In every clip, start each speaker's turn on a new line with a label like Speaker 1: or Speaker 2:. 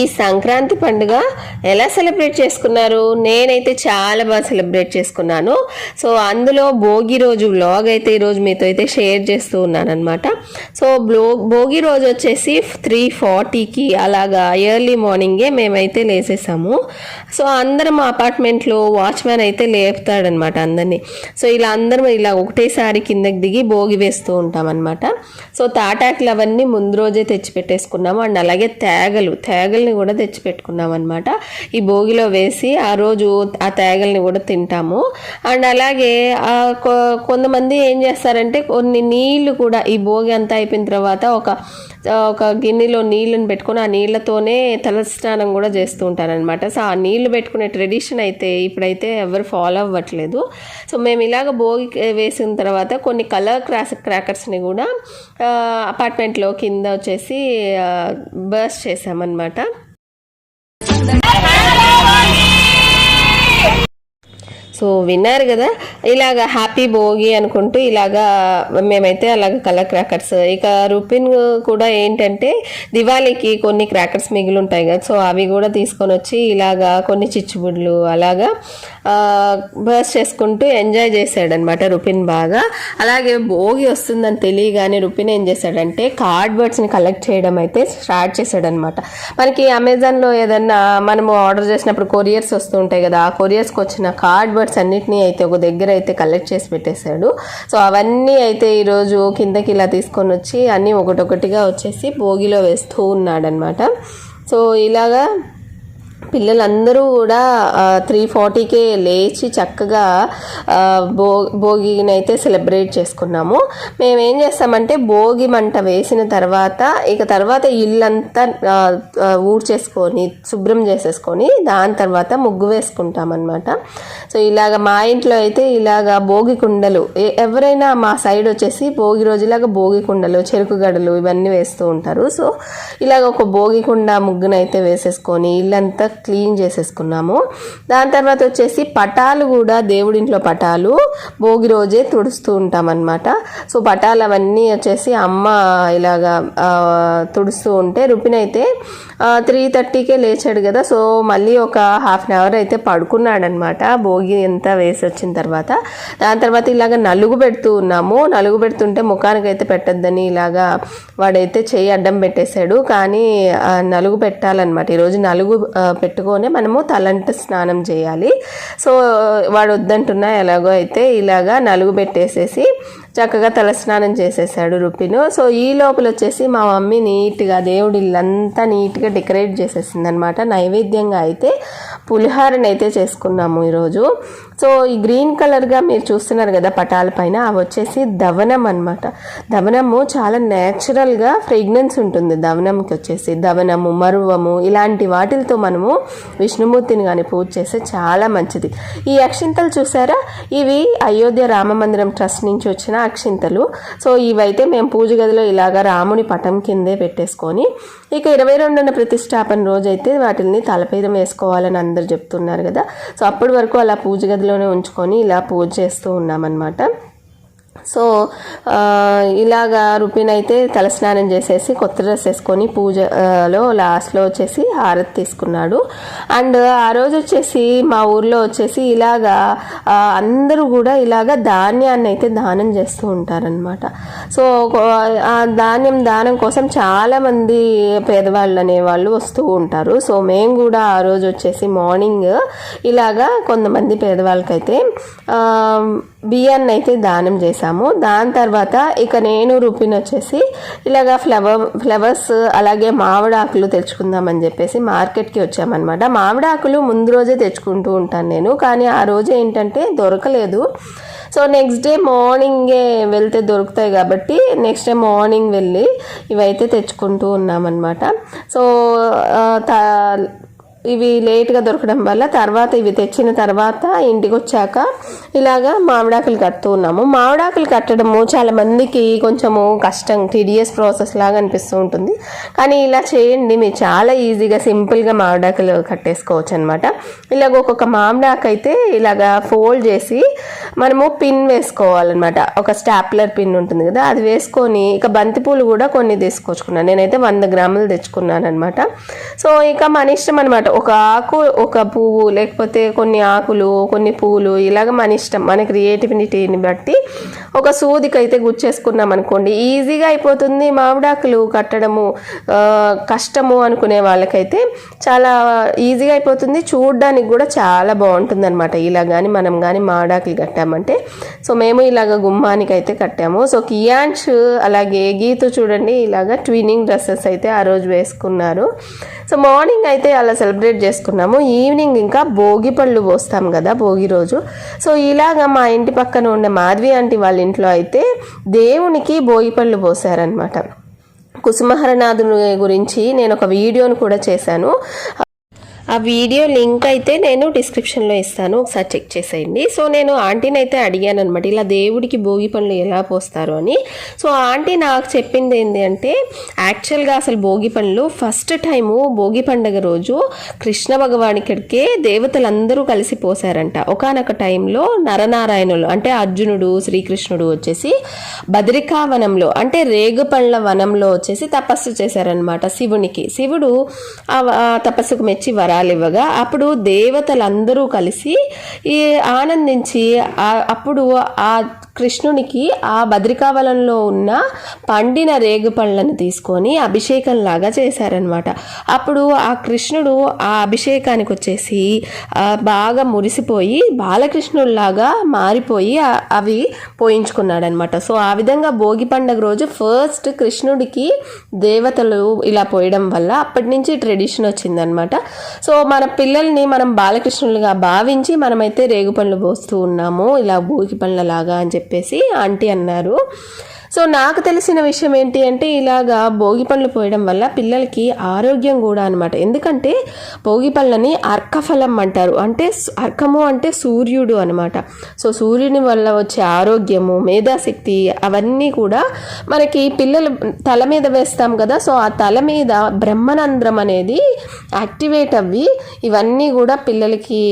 Speaker 1: ఈ సంక్రాంతి పండుగ ఎలా సెలబ్రేట్ చేసుకున్నారు? నేనైతే చాలా బాగా సెలబ్రేట్ చేసుకున్నాను. సో అందులో భోగి రోజు వ్లాగ్ అయితే ఈరోజు మీతో అయితే షేర్ చేస్తూ ఉన్నాను అనమాట సో బ్లో భోగి రోజు వచ్చేసి త్రీ ఫార్టీకి అలాగా ఎర్లీ మార్నింగే మేమైతే లేసేసాము. సో అందరం అపార్ట్మెంట్లో వాచ్మెన్ అయితే లేపుతాడనమాట అందరినీ. సో ఇలా అందరం ఇలా ఒకటేసారి కిందకి దిగి భోగి వేస్తూ ఉంటాం అనమాట సో తాటాకులు అవన్నీ ముందు రోజే తెచ్చి పెట్టేసుకున్నాము అండ్ అలాగే తేగలు తేగలు తేగల్ని కూడా తెచ్చి పెట్టుకున్నాం అనమాట ఈ భోగిలో వేసి ఆ రోజు ఆ తేగల్ని కూడా తింటాము. అండ్ అలాగే కొ- కొంతమంది ఏం చేస్తారంటే కొన్ని నీళ్ళు కూడా ఈ భోగి అంతా అయిపోయిన తర్వాత ఒక ఒక గిన్నెలో నీళ్ళని పెట్టుకొని ఆ నీళ్ళతోనే తలస్నానం కూడా చేస్తూ ఉంటారనమాట సో ఆ నీళ్ళు పెట్టుకునే ట్రెడిషన్ అయితే ఇప్పుడైతే ఎవరు ఫాలో అవ్వట్లేదు. సో మేము ఇలాగ భోగి వేసిన తర్వాత కొన్ని కలర్ క్రాస్ క్రాకర్స్ని కూడా అపార్ట్మెంట్లో కింద వచ్చేసి బర్స్ చేసామన్నమాట సో విన్నారు కదా. ఇలాగ హ్యాపీ భోగి అనుకుంటూ ఇలాగా మేమైతే అలాగ కలర్ క్రాకర్స్. ఇక రూపిన్ కూడా ఏంటంటే దివాళీకి కొన్ని క్రాకర్స్ మిగిలి ఉంటాయి కదా. సో అవి కూడా తీసుకొని వచ్చి ఇలాగా కొన్ని చిచ్చుబుడ్లు అలాగా బర్స్ చేసుకుంటూ ఎంజాయ్ చేశాడనమాట రుపిన్ బాగా. అలాగే భోగి వస్తుందని తెలియగానే రుపిన్ ఏం చేశాడంటే కార్డ్బర్డ్స్ని కలెక్ట్ చేయడం అయితే స్టార్ట్ చేశాడనమాట మనకి అమెజాన్లో ఏదన్నా మనము ఆర్డర్ చేసినప్పుడు కొరియర్స్ వస్తూ ఉంటాయి కదా. ఆ కొరియర్స్కి వచ్చిన కార్డ్ బర్డ్స్ అన్నిటినీ అయితే ఒక దగ్గర అయితే కలెక్ట్ చేసి పెట్టేశాడు. సో అవన్నీ అయితే ఈరోజు కిందకి ఇలా తీసుకొని వచ్చి అన్నీ ఒకటొకటిగా వచ్చేసి భోగిలో వేస్తూ ఉన్నాడనమాట సో ఇలాగా పిల్లలందరూ కూడా త్రీ ఫార్టీకే లేచి చక్కగా భో భోగిని అయితే సెలబ్రేట్ చేసుకున్నాము. మేము ఏం చేస్తామంటే భోగి మంట వేసిన తర్వాత ఇక తర్వాత ఇల్లంతా ఊడ్చేసుకొని శుభ్రం చేసేసుకొని దాని తర్వాత ముగ్గు వేసుకుంటాం అనమాట సో ఇలాగ మా ఇంట్లో అయితే ఇలాగ భోగి కుండలు ఎవరైనా మా సైడ్ వచ్చేసి భోగి రోజులాగా భోగి కుండలు చెరుకు గడలు ఇవన్నీ వేస్తూ ఉంటారు. సో ఇలాగ ఒక భోగి కుండ ముగ్గునైతే వేసేసుకొని ఇల్లంతా క్లీన్ చేసేసుకున్నాము. దాని తర్వాత వచ్చేసి పటాలు కూడా దేవుడింట్లో పటాలు భోగి రోజే తుడుస్తూ ఉంటాం సో పటాలు అవన్నీ వచ్చేసి అమ్మ ఇలాగా తుడుస్తూ ఉంటే రుపినైతే త్రీ థర్టీకే లేచాడు కదా సో మళ్ళీ ఒక హాఫ్ అన్ అవర్ అయితే పడుకున్నాడనమాట. భోగి అంతా వేసి వచ్చిన తర్వాత దాని తర్వాత ఇలాగ నలుగు పెడుతూ ఉన్నాము. నలుగు పెడుతుంటే ముఖానికి అయితే పెట్టద్దని ఇలాగా వాడైతే చేయి అడ్డం పెట్టేశాడు. కానీ నలుగు పెట్టాలన్నమాట. ఈరోజు నలుగు పెట్టుకొని మనము తలంట స్నానం చేయాలి. సో వాడు వద్దంటున్నా ఎలాగో అయితే ఇలాగా నలుగు పెట్టేసేసి చక్కగా తలస్నానం చేసేసాడు రుపిను. సో ఈ లోపల వచ్చేసి మా మమ్మీ నీట్గా దేవుడి ఇల్లంతా నీట్గా డెకరేట్ చేసేసింది అనమాట నైవేద్యంగా అయితే పులిహారని అయితే చేసుకున్నాము ఈరోజు. సో ఈ గ్రీన్ కలర్గా మీరు చూస్తున్నారు కదా పటాల పైన అవి వచ్చేసి దవనం అనమాట దవనము చాలా న్యాచురల్గా ఫ్రేగ్నెన్స్ ఉంటుంది. దవనంకి వచ్చేసి దవనము మరువము ఇలాంటి వాటిలతో మనము విష్ణుమూర్తిని కానీ పూజ చేస్తే చాలా మంచిది. ఈ అక్షింతలు చూసారా? ఇవి అయోధ్య రామ మందిరం ట్రస్ట్ నుంచి వచ్చిన అక్షింతలు. సో ఇవైతే మేము పూజ గదిలో ఇలాగా రాముని పటం కిందే పెట్టేసుకొని ఇక ఇరవై రెండున ప్రతిష్టాపన రోజైతే వాటిని తలపైన వేసుకోవాలని అందరు చెప్తున్నారు కదా. సో అప్పటి వరకు అలా పూజ గదిలోనే ఉంచుకొని ఇలా పూజ చేస్తూ ఉన్నామన్నమాట. సో ఇలాగా రుపీన్ అయితే తలస్నానం చేసేసి కొత్త డ్రెస్ వేసుకొని పూజలో లాస్ట్లో వచ్చేసి హారతి తీసుకున్నాడు. అండ్ ఆ రోజు వచ్చేసి మా ఊర్లో వచ్చేసి ఇలాగా అందరూ కూడా ఇలాగా ధాన్యాన్ని అయితే దానం చేస్తూ ఉంటారనమాట సో ఆ ధాన్యం దానం కోసం చాలామంది పేదవాళ్ళు అనేవాళ్ళు వస్తూ ఉంటారు. సో మేము కూడా ఆ రోజు వచ్చేసి మార్నింగ్ ఇలాగా కొంతమంది పేదవాళ్ళకైతే బియ్యాన్ని అయితే దానం చేశాము దాని తర్వాత ఇక నేను రూపిన్ వచ్చేసి ఇలాగా ఫ్లవర్ ఫ్లవర్స్ అలాగే మామిడాకులు తెచ్చుకుందామని చెప్పేసి మార్కెట్కి వచ్చామన్నమాట. మామిడాకులు ముందు రోజే తెచ్చుకుంటూ ఉంటాను నేను. కానీ ఆ రోజు ఏంటంటే దొరకలేదు. సో నెక్స్ట్ డే మార్నింగే వెళ్తే దొరుకుతాయి కాబట్టి నెక్స్ట్ డే మార్నింగ్ వెళ్ళి ఇవైతే తెచ్చుకుంటూ ఉన్నామన్నమాట. సో త- ఇవి లేట్గా దొరకడం వల్ల తర్వాత ఇవి తెచ్చిన తర్వాత ఇంటికి వచ్చాక ఇలాగా మామిడాకులు కడుతూ ఉన్నాము. మామిడాకులు కట్టడము చాలా మందికి కొంచెము కష్టం టీడీఎస్ ప్రాసెస్ లాగా అనిపిస్తూ ఉంటుంది. కానీ ఇలా చేయండి మీరు చాలా ఈజీగా సింపుల్గా మామిడాకులు కట్టేసుకోవచ్చు అనమాట ఇలాగ ఒక్కొక్క మామిడాకు అయితే ఇలాగా ఫోల్డ్ చేసి మనము పిన్ వేసుకోవాలన్నమాట ఒక స్టాప్లర్ పిన్ ఉంటుంది కదా అది వేసుకొని ఇక బంతిపూలు కూడా కొన్ని తీసుకొచ్చుకున్నాను. నేనైతే వంద గ్రాములు తెచ్చుకున్నాను అనమాట సో ఇక మన ఇష్టం అనమాట ఒక ఆకు ఒక పువ్వు లేకపోతే కొన్ని ఆకులు కొన్ని పూలు ఇలాగ మన ఇష్టం మన క్రియేటివిటీని బట్టి ఒక సూదికైతే గుచ్చేసుకున్నాం అనుకోండి. ఈజీగా అయిపోతుంది మామిడాకులు కట్టడము కష్టము అనుకునే వాళ్ళకైతే చాలా ఈజీగా అయిపోతుంది. చూడడానికి కూడా చాలా బాగుంటుంది అనమాట ఇలా కానీ మనం కానీ మామిడాకులు కట్టామంటే. సో మేము ఇలాగ గుమ్మానికి అయితే కట్టాము. సో కియాన్స్ అలాగే గీతు చూడండి ఇలాగ ట్వినింగ్ డ్రెస్సెస్ అయితే ఆ రోజు వేసుకున్నారు. సో మార్నింగ్ అయితే అలా సెలబ్రేట్ చేసుకున్నాము. ఈవినింగ్ ఇంకా భోగి పళ్ళు పోస్తాం కదా భోగి రోజు. సో ఇలాగ మా ఇంటి పక్కన ఉండే మాధవి ఆంటీ వాళ్ళ ఇంట్లో అయితే దేవునికి భోగి పోసారనమాట కుసుమహరనాథుని గురించి నేను ఒక వీడియోను కూడా చేశాను. ఆ వీడియో లింక్ అయితే నేను డిస్క్రిప్షన్లో ఇస్తాను. ఒకసారి చెక్ చేసేయండి. సో నేను ఆంటీని అయితే అడిగాను అనమాట ఇలా దేవుడికి భోగి పనులు ఎలా పోస్తారు అని. సో ఆంటీ నాకు చెప్పింది ఏంటి అంటే యాక్చువల్గా అసలు భోగి పనులు ఫస్ట్ టైము భోగి పండగ రోజు కృష్ణ భగవానికిడికే దేవతలందరూ కలిసి పోసారంట. ఒకనొక టైంలో నరనారాయణులు అంటే అర్జునుడు శ్రీకృష్ణుడు వచ్చేసి బద్రికావనంలో అంటే రేగుపండ్ల వనంలో వచ్చేసి తపస్సు చేశారనమాట శివునికి. శివుడు ఆ తపస్సుకు మెచ్చి వర ఇవ్వగా అప్పుడు దేవతలందరూ కలిసి ఈ ఆనందించి అప్పుడు ఆ కృష్ణునికి ఆ బద్రికావలంలో ఉన్న పండిన రేగు పళ్ళను తీసుకొని అభిషేకంలాగా చేశారనమాట అప్పుడు ఆ కృష్ణుడు ఆ అభిషేకానికి వచ్చేసి బాగా మురిసిపోయి బాలకృష్ణుడిలాగా మారిపోయి అవి పోయించుకున్నాడనమాట సో ఆ విధంగా భోగి పండగ రోజు ఫస్ట్ కృష్ణుడికి దేవతలు ఇలా పోయడం వల్ల అప్పటి నుంచి ట్రెడిషన్ వచ్చిందనమాట సో మన పిల్లల్ని మనం బాలకృష్ణులుగా భావించి మనమైతే రేగు పళ్ళు పోస్తూ ఉన్నాము ఇలా భోగి పళ్ళ లాగా అని చెప్పేసి ఆంటీ అన్నారు. సో నాకు తెలిసిన విషయం ఏంటి అంటే ఇలాగా భోగి పళ్ళు పోయడం వల్ల పిల్లలకి ఆరోగ్యం కూడా అనమాట ఎందుకంటే భోగి పళ్ళని అర్కఫలం అంటారు. అంటే అర్కము అంటే సూర్యుడు అనమాట సో సూర్యుని వల్ల వచ్చే ఆరోగ్యము మేధాశక్తి అవన్నీ కూడా మనకి పిల్లలు తల మీద వేస్తాం కదా. సో ఆ తల మీద బ్రహ్మనంద్రం అనేది యాక్టివేట్ అవ్వి ఇవన్నీ కూడా పిల్లలకి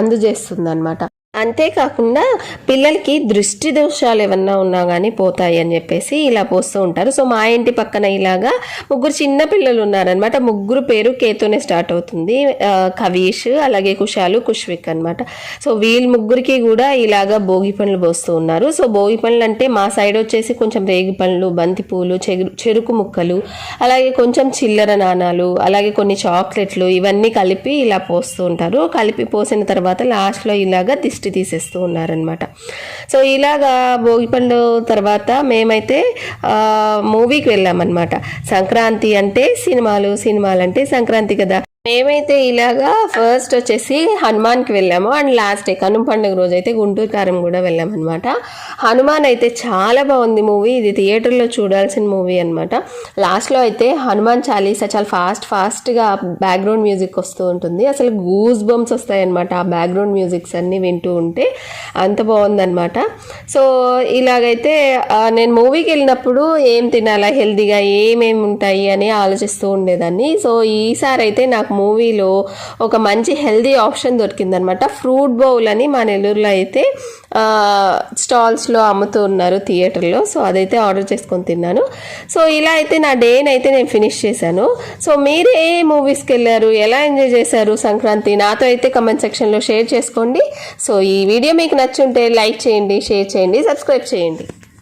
Speaker 1: అందజేస్తుంది అనమాట అంతేకాకుండా పిల్లలకి దృష్టి దోషాలు ఏమన్నా ఉన్నా కానీ పోతాయి అని చెప్పేసి ఇలా పోస్తూ ఉంటారు. సో మా ఇంటి పక్కన ఇలాగా ముగ్గురు చిన్న పిల్లలు ఉన్నారనమాట ముగ్గురు పేరు కేతోనే స్టార్ట్ అవుతుంది. కవీష్ అలాగే కుషాలు కుష్విక్ అనమాట సో వీళ్ళ ముగ్గురికి కూడా ఇలాగా భోగి పండ్లు పోస్తూ ఉన్నారు. సో భోగి పనులు అంటే మా సైడ్ వచ్చేసి కొంచెం రేగి పండ్లు బంతి పూలు చెరుకు ముక్కలు అలాగే కొంచెం చిల్లర నాణాలు అలాగే కొన్ని చాక్లెట్లు ఇవన్నీ కలిపి ఇలా పోస్తూ ఉంటారు. కలిపి పోసిన తర్వాత లాస్ట్లో ఇలాగా దిష్టి తీసేస్తూ ఉన్నారనమాట సో ఇలాగా భోగి పండు తర్వాత మేమైతే ఆ, మూవీకి వెళ్ళామన్నమాట. సంక్రాంతి అంటే సినిమాలు సినిమాలు అంటే సంక్రాంతి కదా. మేమైతే ఇలాగా ఫస్ట్ వచ్చేసి హనుమాన్కి వెళ్ళాము. అండ్ లాస్ట్ డే కనుమ పండుగ రోజు అయితే గుంటూరు కారం కూడా వెళ్ళామన్నమాట. హనుమాన్ అయితే చాలా బాగుంది మూవీ. ఇది థియేటర్లో చూడాల్సిన మూవీ అనమాట లాస్ట్లో అయితే హనుమాన్ చాలీసా చాలా ఫాస్ట్ ఫాస్ట్గా బ్యాక్గ్రౌండ్ మ్యూజిక్ వస్తూ ఉంటుంది. అసలు గూస్ బంప్స్ వస్తాయి అనమాట ఆ బ్యాక్గ్రౌండ్ మ్యూజిక్స్ అన్నీ వింటూ ఉంటే. అంత బాగుందనమాట సో ఇలాగైతే నేను మూవీకి వెళ్ళినప్పుడు ఏం తినాలా హెల్తీగా ఏమేమి ఉంటాయి అని ఆలోచిస్తూ ఉండేదాన్ని. సో ఈసారి అయితే నాకు మూవీలో ఒక మంచి హెల్దీ ఆప్షన్ దొరికిందనమాట ఫ్రూట్ బౌల్ అని మా నెల్లూరులో అయితే స్టాల్స్లో అమ్ముతూ ఉన్నారు థియేటర్లో. సో అదైతే ఆర్డర్ చేసుకొని తిన్నాను. సో ఇలా అయితే నా డేని అయితే నేను ఫినిష్ చేశాను. సో మీరు ఏ మూవీస్కి వెళ్ళారు? ఎలా ఎంజాయ్ చేశారు సంక్రాంతి? నాతో అయితే కమెంట్ సెక్షన్లో షేర్ చేసుకోండి. సో ఈ వీడియో మీకు నచ్చుంటే లైక్ చేయండి షేర్ చేయండి సబ్స్క్రైబ్ చేయండి.